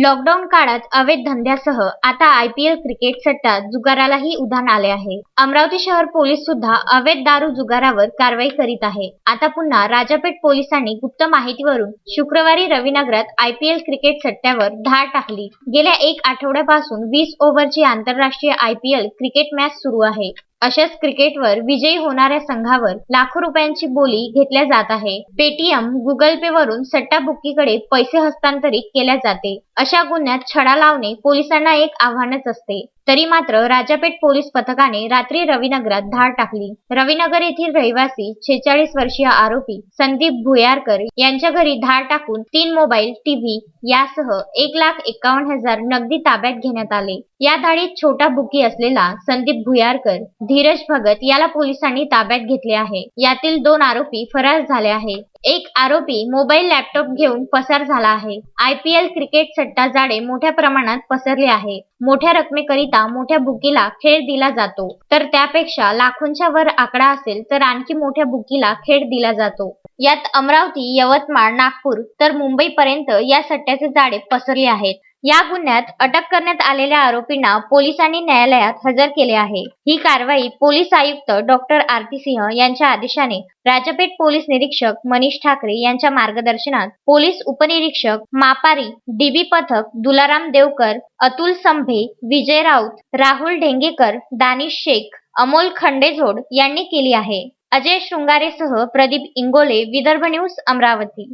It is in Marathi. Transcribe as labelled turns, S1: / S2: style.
S1: लॉकडाऊन काळात अवैध धंद्यासह आता आयपीएल क्रिकेट सट्टा जुगारालाही उधाण आले आहे. अमरावती शहर पोलीस सुद्धा अवैध दारू जुगारावर कारवाई करीत आहे. आता पुन्हा राजापेठ पोलिसांनी गुप्त माहितीवरून शुक्रवारी रविनगरात आयपीएल क्रिकेट सट्ट्यावर धाड टाकली. गेल्या एक आठवड्यापासून वीस ओव्हरची आंतरराष्ट्रीय आयपीएल क्रिकेट मॅच सुरू आहे. अशाच क्रिकेटवर विजयी होणाऱ्या संघावर लाखो रुपयांची बोली घेतल्या जात आहे. पेटीएम गुगल पे वरून सट्टा बुकीकडे पैसे हस्तांतरित केल्या जाते. अशा गुन्ह्यात छडा लावणे पोलिसांना एक आव्हानच असते. तरी मात्र राजापेठ पोलीस पथकाने रात्री रविनगरात धाड टाकली. रविनगर येथील रहिवासी छेचाळीस वर्षीय आरोपी संदीप भुयारकर यांच्या घरी धाड टाकून तीन मोबाईल टीव्ही यासह एक लाख एकावन्न हजार नगदी ताब्यात घेण्यात आले. या धाडीत छोटा बुकी असलेला संदीप भुयारकर धीरज भगत याला पोलिसांनी ताब्यात घेतले आहे. यातील दोन आरोपी फरार झाले आहे. एक आरोपी मोबाईल लॅपटॉप घेऊन पसार झाला आहे. आयपीएल क्रिकेट सट्टा जाडे मोठ्या प्रमाणात पसरले आहे. मोठ्या रकमेकरिता मोठ्या बुकीला खेळ दिला जातो. तर त्यापेक्षा लाखोंच्या वर आकडा असेल तर आणखी मोठ्या बुकीला खेळ दिला जातो. यात अमरावती यवतमाळ नागपूर तर मुंबईपर्यंत या सट्ट्याचे जाळे पसरले आहेत. या गुन्ह्यात अटक करण्यात आलेल्या आरोपींना पोलिसांनी न्यायालयात हजर केले आहे. ही कारवाई पोलीस आयुक्त डॉक्टर आरती सिंह यांच्या आदेशाने राजपेठ पोलीस निरीक्षक मनीष ठाकरे यांच्या मार्गदर्शनात पोलीस उपनिरीक्षक मापारी डीबी पथक दुलाराम देवकर अतुल संभे विजय राऊत राहुल ढेंगेकर दानिश शेख अमोल खंडेझोड यांनी केली आहे. अजय शृंगारेसह प्रदीप इंगोले विदर्भ न्यूज अमरावती.